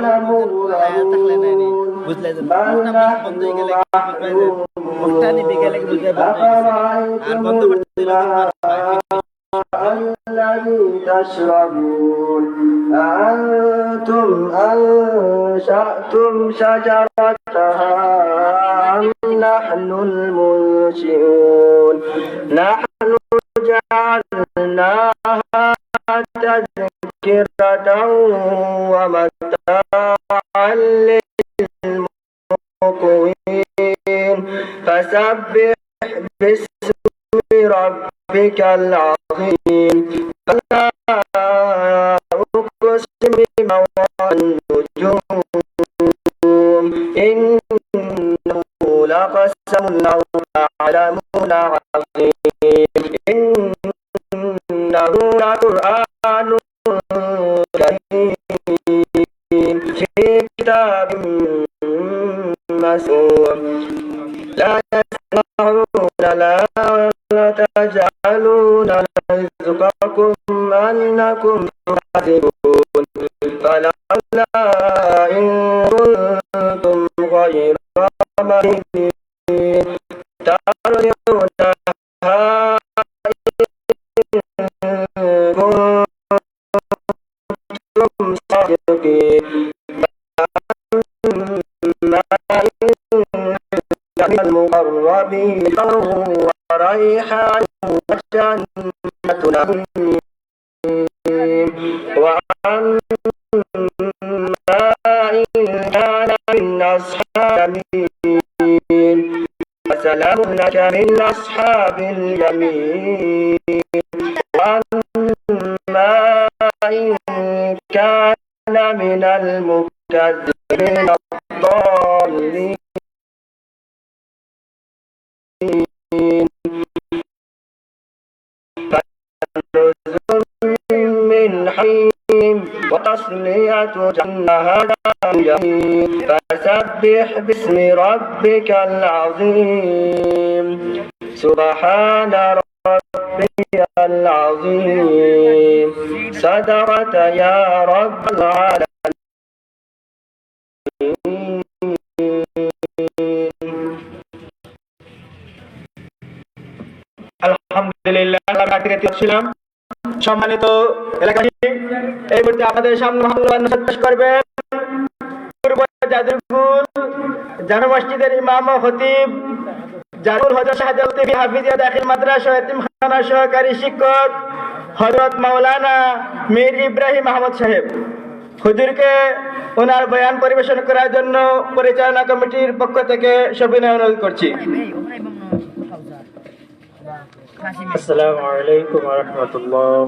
لمغرمون বুঝলে যে بل মুখটা বন্ধ হয়ে গেলে نحن মুখটা নিভে গেলে বুঝলে বন্ধ হয়ে গেছে আর বন্ধ করতে দিলে الذي تشربون أأنتم أنشأتم شجرتها أم نحن المنشئون نحن جعلناها تذكرة فسبح باسم ربك العظيم. فلا أقسم بمواقع النجوم إنه لقسم لو المقربين وريحان وجنة نعيم وأما إن كان من أصحاب اليمين فسلام لك من أصحاب اليمين وتصلية جنة هذا يمين فسبح باسم ربك العظيم سبحان ربي العظيم صدقت يا رب العالمين আলহামদুলিল্লাহ আমরা কাটিয়ে ছিলাম সম্মানিত এলাকাবাসী এই মুহূর্তে আমাদের সামনে মোহাম্মদ পেশ করবে। পূর্ব মসজিদের ইমাম খতিব জাদুর হজরত শাহজালতিবি হাফিজিয়া দাখিল সহকারী শিক্ষক হজরত মাওলানা মির ইব্রাহিম আহমদ সাহেব। হুজুরকে ওনার বয়ান পরিবেশন করার জন্য পরিচালনা কমিটির পক্ষ থেকে সবিনয় অনুরোধ করছি। আসসালামু আলাইকুম রহমতুল্লাহ।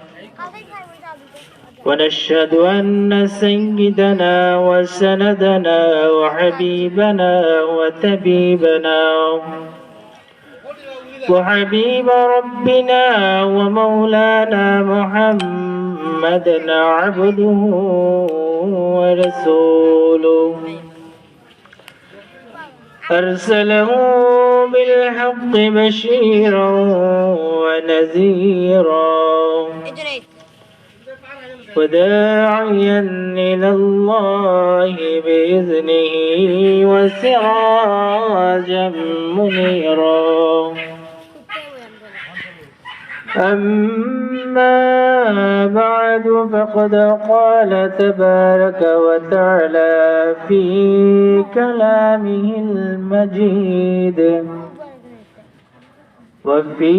ونشهد أن سيدنا وسندنا وحبيبنا وتبيبنا وحبيب ربنا ومولانا محمدا عبده ورسوله. أرسله بالحق بشيرا ونذيرا. وداعيا إلى الله بإذنه وسراجا منيرا. أما بعد فقد قال تبارك وتعالى في كلامه المجيد. وفي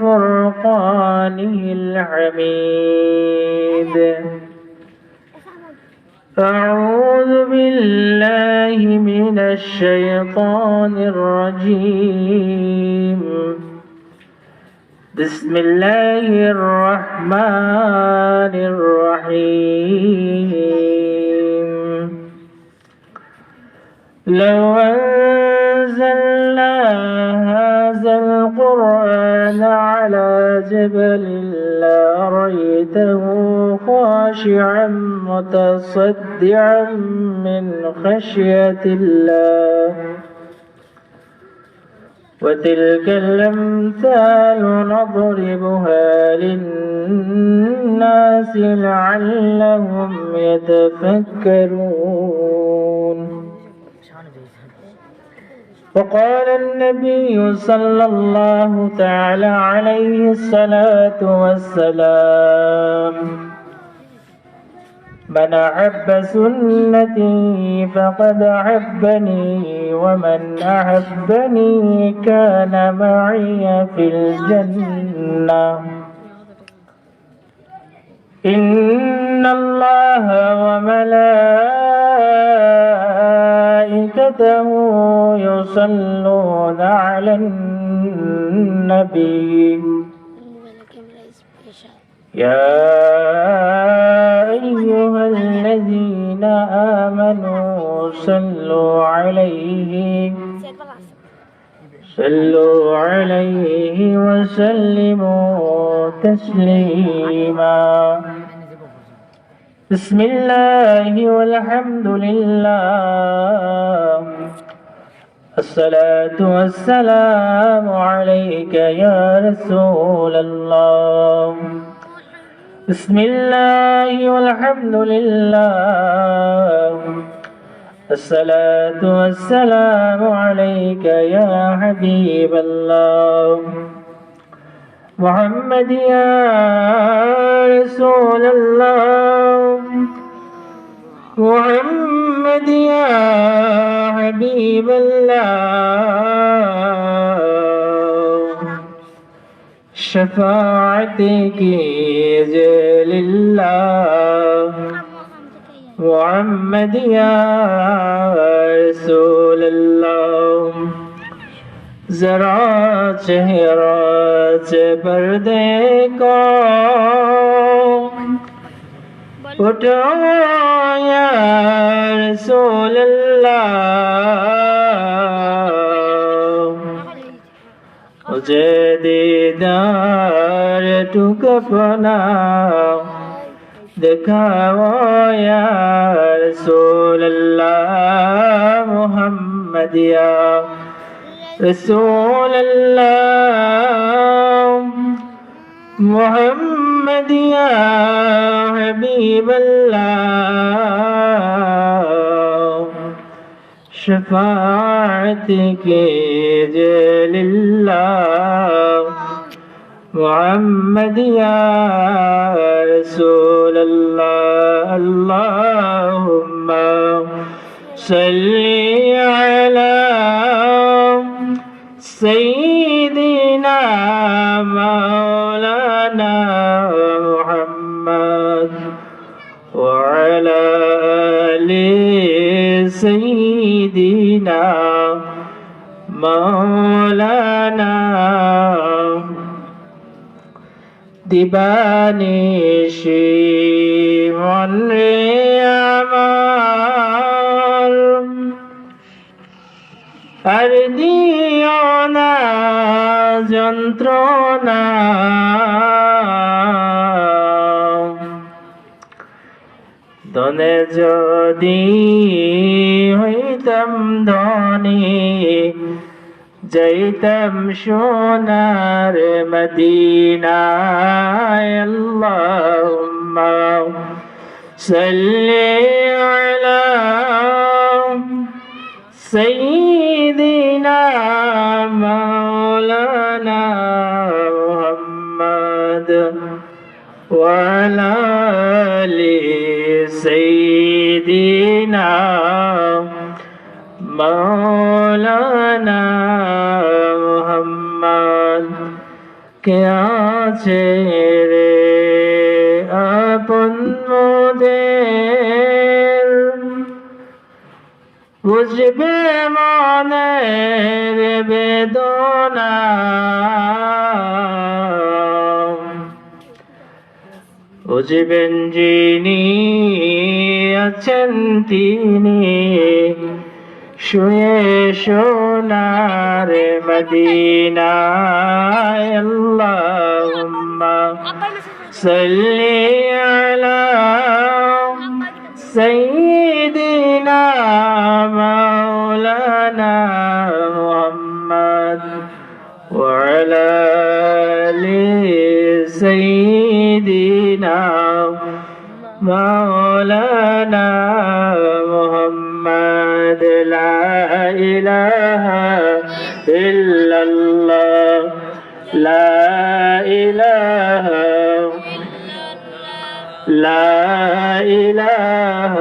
فرقانه الحميد أعوذ بالله من الشيطان الرجيم. بسم الله الرحمن الرحيم. لو أنزلنا القرآن على جبل لرأيته خاشعا متصدعا من خشية الله. وتلك الأمثال نضربها للناس لعلهم يتفكرون. وقال النبي صلى الله تعالى عليه الصلاة والسلام من أحب سنتي فقد أحبني ومن أحبني كان معي في الجنة. إن الله وملائكته يصلون على النبي. يا أيها الذين آمنوا صلوا عليه. صلوا عليه وسلموا تسليما. بسم الله والحمد لله. الصلاة والسلام عليك يا رسول الله. بسم الله والحمد لله. الصلاة والسلام عليك يا حبيب الله. محمد يا رسول الله. محمد يا حبيب الله شفاعتك جل الله محمد يا رسول الله ذرا چہرہ چہ پردے کا ওঠো রসুল্লাহ যে দিদার টুক প্রণাম দেখাও রসুল্লাহ মোহাম্মদিয়া। রসুল্লাহ মোহাম্মদ محمد يا حبيب الله. شفاعتك جل الله. محمد يا رسول الله. اللهم صل على سيدنا দিবানিশি شو نار مدينة. اللهم صل على سيدنا مولانا محمد وعلى آل سيدنا مولانا কে আছে রে আপন মোদের? বুঝবে মনের বেদনা। বুঝবেন যিনি আছেন তিনি শুয়ে সোনার মদিনায় আল্লাহুম্মা সাল্লি আলা সাইয়্যিদিনা মাওলানা মুহাম্মদ ওয়া আলা আলি সাইয়্যিদিনা মাওলানা محمد لا إله إلا الله لا إله لا إله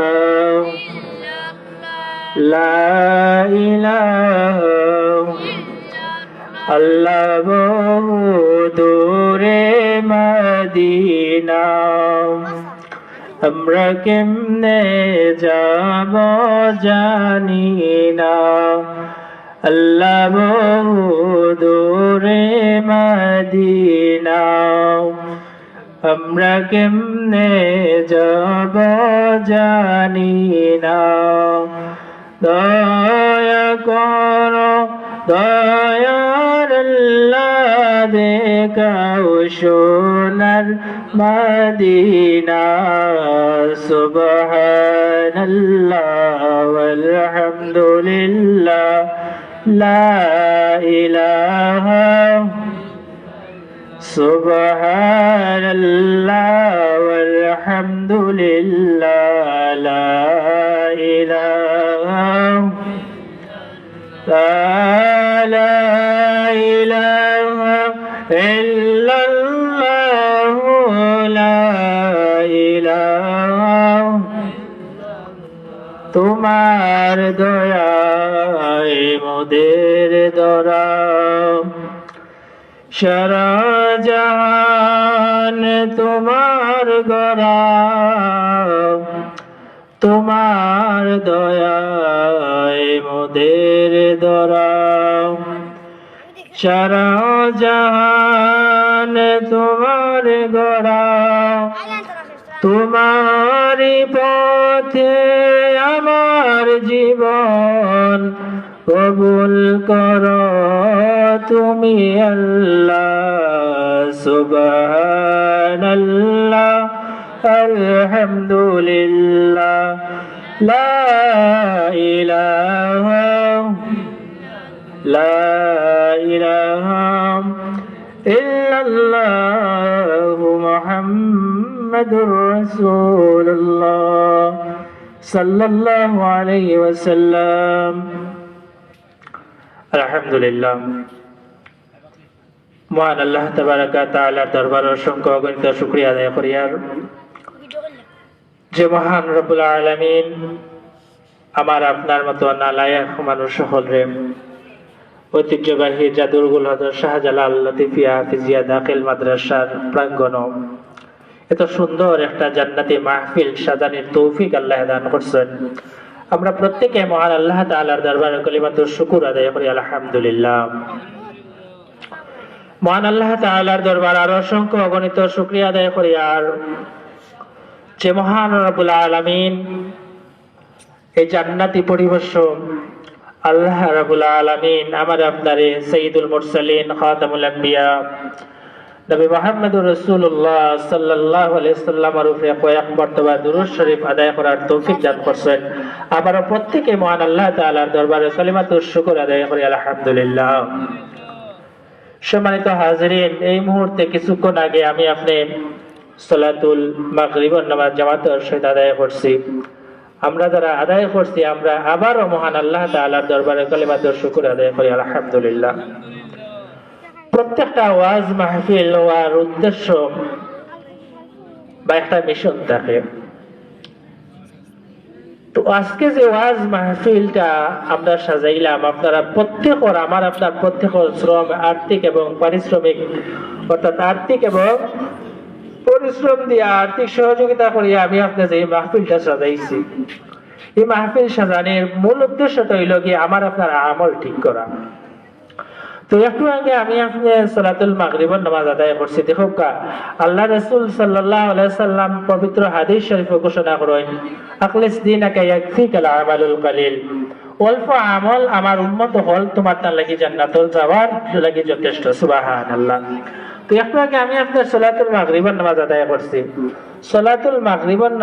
لا إله আল্লাহ বহু দূরে মদিনা আমরা কেমনে যাব জানি না। আল্লাহ বহু দূরে মদিনা। আমরা কেমনে যাব জানি না। দয়া করো, দয়ার আল্লাহ مدينة سبحان الله والحمد لله لا إله سبحان الله والحمد لله لا إله لا তোমার দয়ায় মোদের দরা সারা জাহান তোমার গড়া। তোমার দয়ায় মোদের দরা সারা জাহান তোমার গড়া। তোমার পথে আমার জীবন কবুল কর তুমি আল্লাহ আলহামদুলিল্লাহ লা ইলাহা লা ইলাহা ইল্লাল্লাহু। মুহাম্মাদুর রাসূলুল্লাহ সাল্লাল্লাহু আলাইহি ওয়াসাল্লাম আলহামদুলিল্লাহ। মহান আল্লাহ তাবারাকা তাআলার দরবার অসংখ্য অগণিত শুকরিয়া আদায় করি আর যে মহান রব্বুল আলামিন আমার আপনার মতো নালায়ক মানুষ ঐতিহ্যবাহী জাদুরগুল হজর শাহজালাল লতিফিয়া হাফিজিয়া দাখিল মাদ্রাসার প্রাঙ্গণ এত সুন্দর একটা জান্নাতি মাহফিল সাজানির তৌফিক আল্লাহ দান করছেন। আমরা প্রত্যেকে মহান আল্লাহ তাআলার দরবারে কলিমাতুর শুকুর আদায় করি, আলহামদুলিল্লাহ। মহান আল্লাহ তাআলার দরবার আর অসংখ্য অগণিত শুকরিয়া আদায় করি, আর যে মহান রব্বুল আলামিন এই জান্নাতি পরিবেশ আল্লাহ রাবুল আলামিন আমার আপনারে সঈদুল মুরসালিন খাতামুল আম্বিয়া নবী আলাইহি উপরে কয়েক দুরূদ শরীফ আদায় করার তৌফিক দান করছেন আবারও প্রত্যেকে মহান আল্লাহ দরবারে আদায় করি, আলহামদুলিল্লাহ। সম্মানিত হাজিরিন, এই মুহূর্তে কিছুক্ষণ আগে আমি আপনি সলাতুল মাগরিবের নামাজ জামাতের সহিত আদায় করছি। আমরা যারা আদায় করছি, আমরা আবারও মহান আল্লাহ তাআলার দরবারে কালিমাতুর শুকর আদায় করি, আলহামদুলিল্লাহ। প্রত্যেকটা ওয়াজ মাহফিল হওয়ার উদ্দেশ্য বা একটা মিশন থাকে। তো আজকে যে ওয়াজ মাহফিলটা আমরা সাজাইলাম, আপনারা প্রত্যেকর আমার, আপনার প্রত্যেকর শ্রম, আর্থিক এবং পারিশ্রমিক, অর্থাৎ আর্থিক এবং পরিশ্রম দিয়ে আর্থিক সহযোগিতা করিয়া আমি আপনার যে এই মাহফিলটা সাজাইছি। এই মাহফিল সাজানোর মূল উদ্দেশ্যটা হইল কি আমার, আপনার আমল ঠিক করা। তো একটু আগে আমি আপনি সলাতুল মাগরিবর নামাজ আদায় করছি। দেখো কা আল্লাহ রসুল সাল্লাহ সাল্লাম পবিত্র হাদিস শরীফ ঘোষণা করেন, আকলিস দিন আকা ইয়াকফিকাল আমালুল কালিল। অল্প আমল আমার উন্মত হল তোমার তার লাগি জান্নাতুল যাওয়ার লাগি যথেষ্ট, সুবহানাল্লাহ। আমি নামাজ আদায়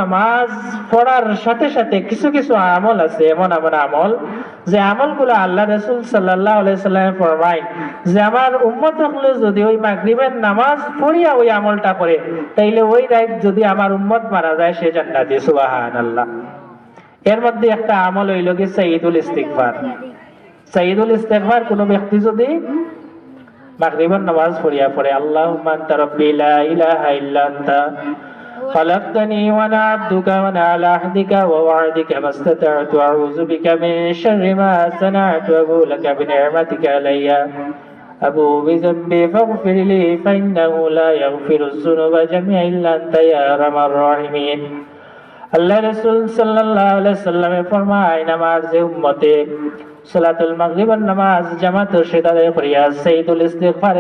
নামাজ সাথে সাথে কিছু কিছু আমল আছে, এমন আমল যে আল্লাহ রসুল সাল্লাহ সাল্লাম যে আমার উম্মত হলে যদি ওই মাগরিবের নামাজ পড়িয়া ওই আমলটা করে, তাইলে ওই রাইট যদি আমার উম্মত মারা যায়, সে জান্নাতি সুবাহান আল্লাহ এর মধ্যে একটা আমল হইল কি সাইদুল ইস্তিকবার সাইদুল ইস্তিকবার কোন ব্যক্তি যদি মাগরিবের নামাজ পড়িয়া পড়ে আল্লাহ আনতা রাব্বি লা ইলাহা ইল্লা আনতা خلقتني وانا عبدك وانا على عهدك ووعدك ما استطعت اعوذ بك من شر ما صنعت وابو لك بنعمتك علي ابو بذنبي فاغفر لي فانه لا يغفر الذنوب جميعا الا انت يا ارحم الراحمين আল্লাহ রসুল সাল্লাহ সাল্লামে ফরমায় নামাজ যে উম্মতে সালাতুল মাগরিবের নামাজ জামাত সেদারে করিয়া সাইদুল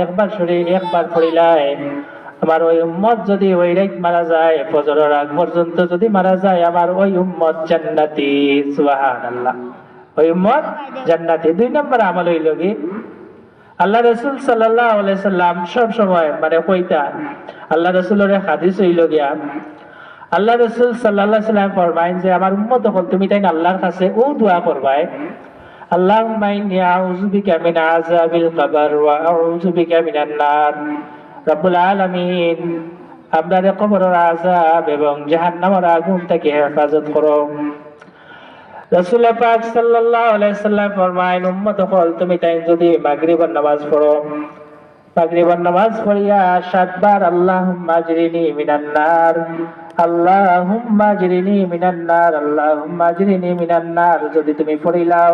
একবার সরে একবার পড়িলায়। আমার ওই উম্মত যদি ওই রাত মারা যায়, ফজরের আগ পর্যন্ত যদি মারা যায়, আমার ওই উম্মত জান্নাতি, সুবহানাল্লাহ। ওই উম্মত জান্নাতি। দুই নম্বর আমল হইল কি? আল্লাহ রসুল সাল্লাহ সাল্লাম সব সময় মানে কইতা, আল্লাহ রসুলের হাদিস হইল গিয়া আল্লাহ রসুল সাল্লাহ সাল্লাম ফরমাইন যে, আমার উম্মত হল, তুমি তাই আল্লাহর কাছে ও দোয়া করবাই। আল্লাহ ইন্নী আউযু বিকা মিন আযাবিল কবর ওয়া আউযু বিকা মিনান নার। রব্বুল আলামিন, আপনার কবরের আযাব এবং জাহান্নামের আগুন থেকে হেফাজত করো। রাসূল পাক সাল্লাল্লাহু আলাইহি সাল্লাম ফরমাইন উম্মত হল, তুমি তাই যদি মাগরিবের নামাজ পড়ো। মাগরিবের নামাজ পড়িয়া সাতবার আল্লাহুম্মা আজরিনি আল্লাহুম্মা আজরিনি আল্লাহুম্মা আজরিনি যদি তুমি পড়িলাও,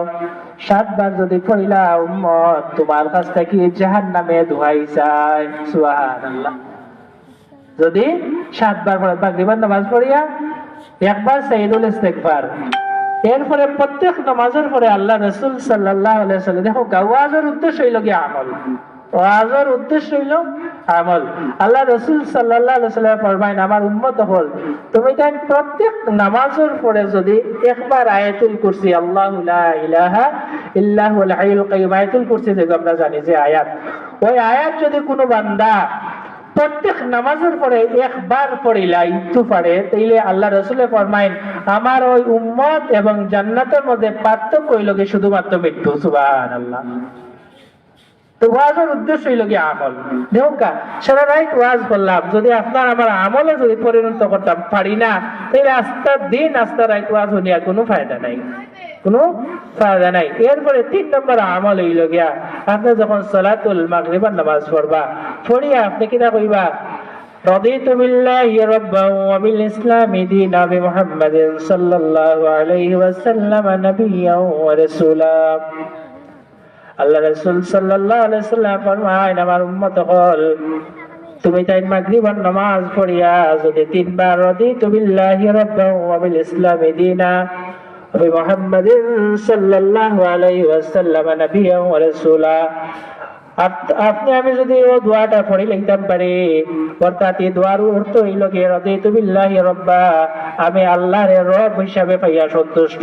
সাতবার যদি পড়িলাও, উম্মত তোমার কাছ থেকে জাহান্নামে দোহাই চাই সুবহানাল্লাহ। যদি সাতবার পড়ে মাগরিবের নামাজ পড়িয়া, একবার সাইদুল ইস্তেগফার, এরপরে প্রত্যেক নামাজের পরে আল্লাহ রসুল সাল্লাহ সাল্লাম দেখো ওয়াজের উদ্দেশ্য হইল কি আমল। ওয়াজের উদ্দেশ্য হইল আমল। আল্লাহ রসুল সাল্লাহ সাল্লাম ফরমাইন, আমার উম্মত হল, তুমি তাই প্রত্যেক নামাজের পরে যদি একবার আয়াতুল কুরসি, আল্লাহ ইলাহা ইল্লাহুল কাইয়্যুম আয়াতুল কুরসি থেকে আমরা জানি যে আয়াত। ওই আয়াত যদি কোনো বান্দা প্রত্যেক নামাজের পরে একবার পড়িলাই তো পারে, তাইলে আল্লাহ রসুলের ফরমাইন, আমার ওই উম্মত এবং জান্নাতের মধ্যে পার্থক্য হইল শুধুমাত্র মৃত্যু? সুবাহ আল্লাহ তো ওয়াজের উদ্দেশ্য হইল কি আমল দেখুন কা সারা রাইট ওয়াজ করলাম যদি আপনার আমার আমলে যদি পরিণত করতাম পারি না তাহলে আস্তার দিন আস্তা রাইট ওয়াজ হলিয়া কোনো ফায়দা নাই কোনো ফায়দা নাই এরপরে তিন নম্বর আমল হইল গিয়া আপনি যখন সালাতুল মাগরিবার নামাজ পড়বা পড়িয়া আপনি কিনা কইবা رضيت بالله ربا وبالإسلام دينا بمحمد صلى الله عليه وسلم نبيا ورسولا আল্লাহ রসুল সাল্লাহ ফরমাইন আমার উম্মত হল, তুমি তাই মাগরিবান নামাজ পড়িয়া যদি তিনবার রদি বিল্লাহি রাব্বাহু ওয়া বিল ইসলামি দীনা ওয়া মুহাম্মাদিন সাল্লাল্লাহু আলাইহি ওয়াসাল্লাম ওয়া রাসূলা। আপনি, আমি যদি ও দোয়াটা পড়ে লিখতাম পারি, অর্থাৎ এই দোয়ার অর্থ হইল কি, রদিতু বিল্লাহি রাব্বা আমি আল্লাহর রব হিসাবে পাইয়া সন্তুষ্ট।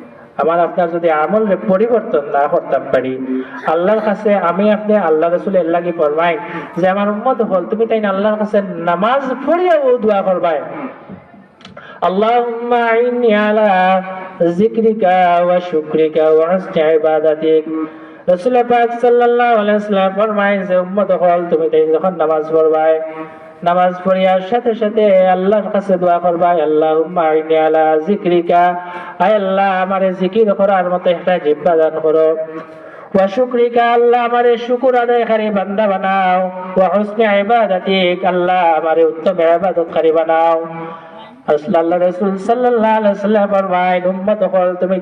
আমার আপনার যদি আমল পরিবর্তন না করতাম পারি আল্লাহর কাছে আমি আপনি আল্লাহ রসুল এল্লাহি ফরমাই যে আমার উম্মত হল তুমি তাই না আল্লাহর কাছে নামাজ পড়িয়া ও দোয়া করবাই اللهم أعني على ذكرك وشكرك وحسن عبادتك রসুল পাক সাল্লাল্লাহু আলাইহি ওয়াসাল্লাম ফরমায় যে উম্মত হল তুমি তাই যখন নামাজ পড়বাই নামাজ পড়িয়ার সাথে সাথে আল্লাহর কাছে দোয়া করবাই আল্লাহ ইন্নী আলা যিকরিকা। আয় আল্লাহ, আমারে জিকির করার মতো একটা জিহ্বা দান করো। আল্লাহ বান্দা আল্লাহ উত্তম তুমি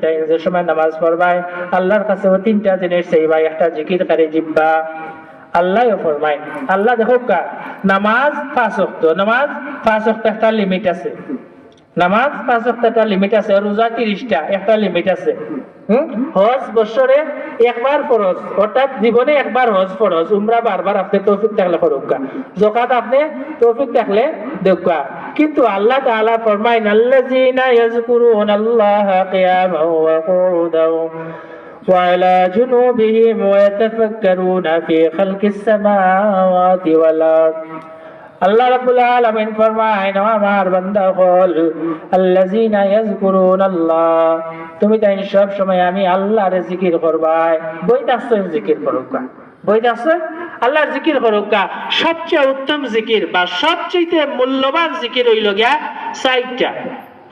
নামাজ পড়বাই আল্লাহর কাছে তিনটা জিনিস চাইবাই একটা জিকির করে জিব্বা। আল্লাহ ফরমায়। আল্লাহ দেখো নামাজ পাঁচ নামাজ পাঁচ একটা লিমিট আছে। নামাজ পাঁচ একটা লিমিট আছে, রোজা তিরিশটা, একটা লিমিট আছে। হজ বছরে একবার ফরজ, অর্থাৎ জীবনে একবার হজ ফরজ, উমরা বারবার আপনি তৌফিক থাকলে করুকা জকাত আপনি তৌফিক থাকলে দেউকা কিন্তু আল্লাহ তাআলা ফরমাইন আল্লাযীনা ইয়াযকুরুনাল্লাহা কিয়ামান ওয়া وعلى جنوبهم ويتفكرون في خلق السماوات والأرض আল্লাহ রাব্বুল আলামিন ফরমায় না আমার বান্দা হল আল্লাযিনা ইয়াযকুরুনাল্লাহ তুমি তাই সব সময় আমি আল্লাহর জিকির করবাই বইতে আসছো জিকির করুকা বইতে আসছো আল্লাহর জিকির করুকা সবচেয়ে উত্তম জিকির বা সবচেয়ে মূল্যবান জিকির হইল গিয়া সাইটটা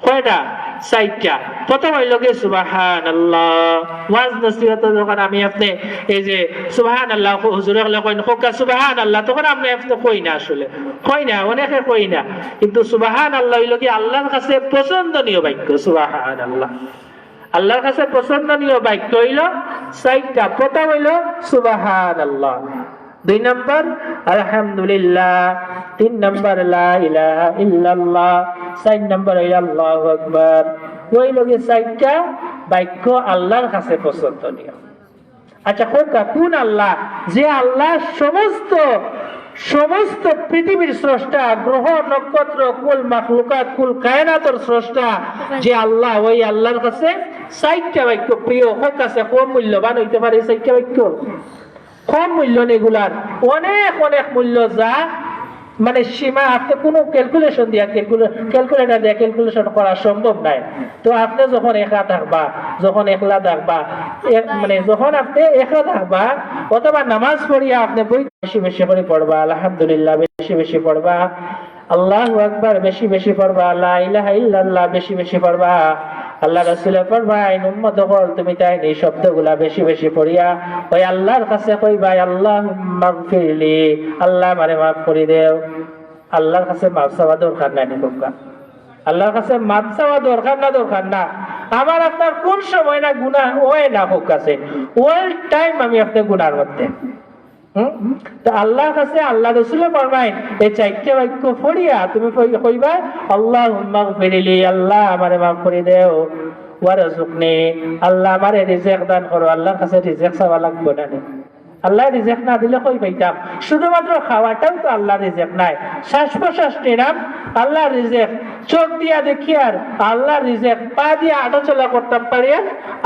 কয়টা? সাইটটা প্রথম হইল গিয়ে সুবাহান আল্লাহ ওয়াজ নসিহত যখন আমি আপনি এই যে সুবাহান আল্লাহ হুজুরে হলে কইন হোকা সুবাহান আল্লাহ তখন আপনি আপনি কই না আসলে? কই না, অনেকে কই না। কিন্তু সুবাহান আল্লাহ হইল কি? আল্লাহর কাছে পছন্দনীয় বাক্য সুবাহান আল্লাহ আল্লাহর কাছে পছন্দনীয় বাক্য হইল সাইটটা প্রথম হইল সুবাহান আল্লাহ দুই নম্বর আলহামদুলিল্লাহ। তিন নম্বর চার নম্বর আল্লাহু ওই চারটা বাক্য আল্লাহর কাছে পছন্দনীয়। আচ্ছা কোনটা কোন আল্লাহ? যে আল্লাহ সমস্ত সমস্ত পৃথিবীর স্রষ্টা, গ্রহ, নক্ষত্র, কুল, মাখলুকাত, কুল, কায়নাতর স্রষ্টা, যে আল্লাহ, ওই আল্লাহর কাছে চারটা বাক্য প্রিয়। হোক আছে কম মূল্যবান হইতে পারে চারটা বাক্য? কম মূল্য এগুলার। অনেক অনেক মূল্য যা মানে সীমা আপনি কোনো ক্যালকুলেশন দিয়া ক্যালকুলেটার দিয়ে ক্যালকুলেশন করা সম্ভব নাই। তো আপনি যখন একা থাকবা যখন একলা থাকবা মানে যখন আপনি একা থাকবা অথবা নামাজ পড়িয়া আপনি বই বেশি বেশি করে পড়বা আলহামদুলিল্লাহ বেশি বেশি পড়বা আল্লাহ আকবার বেশি বেশি পড়বা লা ইলাহা ইল্লাল্লাহ বেশি বেশি পড়বা আল্লাহ রাসূলের ফরমায় উম্মত হল তুমি তাই এই শব্দগুলা বেশি বেশি পড়িয়া, ওই আল্লাহর কাছে কইবা আল্লাহ মাগফিরলি আল্লাহ মারে মাফ করে দেও। আল্লাহর কাছে মাফ চাওয়া দরকার নাই নিকুমকা আল্লাহর কাছে মাফ চাওয়া দরকার না দরকার না? আমার আপনার কোন সময় না গুনাহ ওই না হোক কাছে ওই টাইম আমি আপনার গুনার মধ্যে? তো আল্লাহর কাছে আল্লাহ রসুলে ফরমাইন এই চারটে বাক্য পড়িয়া তুমি কই- কইবা আল্লাহ ফিরিলি আল্লাহ আমারে মাফ করে দেও। ওয়ারজুকনি আল্লাহ আমারে রিজেক দান করো। আল্লাহর কাছে রিজেক চাওয়া লাগবে নে। আল্লাহ রিজেক না দিলে কই পাইতাম? শুধুমাত্র খাওয়াটাও তো আল্লাহ রিজেক নাই। শ্বাস প্রশ্বাস নিলাম, আল্লাহ রিজেক। চোখ দিয়া দেখি আর আল্লাহ রিজেক। পা দিয়া আটা চলা করতাম পারি আর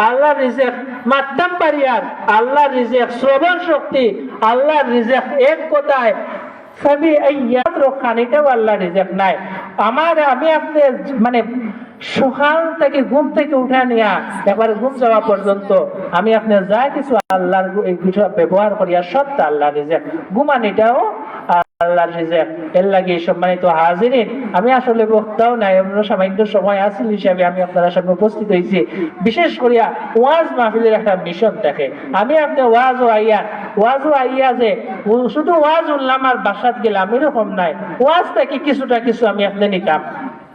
আল্লাহ রিজেক মারতাম পারি আর আল্লাহ রিজেক শ্রবণ শক্তি, আল্লাহ রিজেক এক কথায় সবই এই খানিটাও আল্লাহ রিজেক নাই। আমার আমি আপনি মানে সকাল থেকে ঘুম থেকে উঠে নিয়া একবারে ঘুম যাওয়া পর্যন্ত আমি আপনি যা কিছু আল্লাহর কিছু ব্যবহার করিয়া সবটা আল্লাহ রিজেক ঘুমানিটাও আল্লাহর এর লাগে সম্মানিত হাজিরিন, আমি আসলে বক্তাও নাই আমরা সামান্য সময় হিসাবে আমি আপনারা সামনে উপস্থিত হয়েছি বিশেষ করিয়া ওয়াজ মাহফিলের একটা মিশন আমি ওয়াজ ও আইয়া ওয়াজ ও আইয়া যে শুধু ওয়াজ উল্লাম আর বাসাত গেলাম, এরকম নাই। ওয়াজ থেকে কিছুটা কিছু আমি আপনি নিতাম।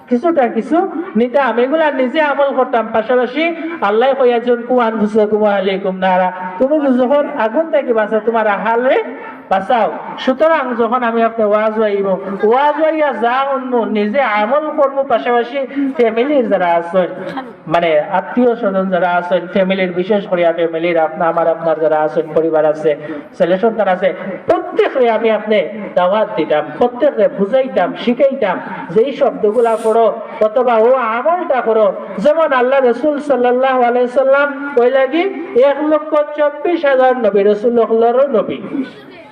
কিছুটা কিছু নিতাম। এগুলা নিজে আমল করতাম। পাশাপাশি আল্লাহ কয়াজন কুয়ান ফুসাকুম আলাইকুম নারা। তুমি যখন আগুন থেকে বাঁচা তোমার আহালে বাঁচাও। সুতরাং যখন আমি আপনি ওয়াজ আইব ওয়াজ আইয়া যা অন্য, নিজে আমল করব পাশাপাশি ফ্যামিলির যারা আছেন মানে আত্মীয় স্বজন যারা আছেন ফ্যামিলির বিশেষ করে ফ্যামিলির আপনার আমার আপনার যারা আছেন, পরিবার আছে, ছেলে সন্তান আছে প্রত্যেকে আমি আপনি দাওয়াত দিতাম প্রত্যেকে বুঝাইতাম, শিখাইতাম যে এই শব্দগুলা করো অথবা ও আমলটা করো। যেমন আল্লাহ রসুল সাল্লাহ আলাইসাল্লাম ওই লাগি এক লক্ষ চব্বিশ হাজার নবী রসুল নবী।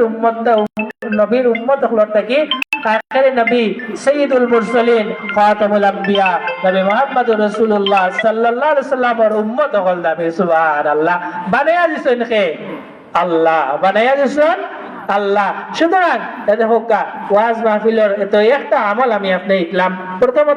নবীর উম্মত নবীর উম্মত হলোর থাকি নবী খাতামুল আম্বিয়া। নবী উম্মত হল দিছেন কে? আল্লাহ। বানায়া দিছেন আল্লাহ। সুতরাং ওয়াজ মাহফিলের এত একটা আমল আমি আপনি ইকলাম প্রথমত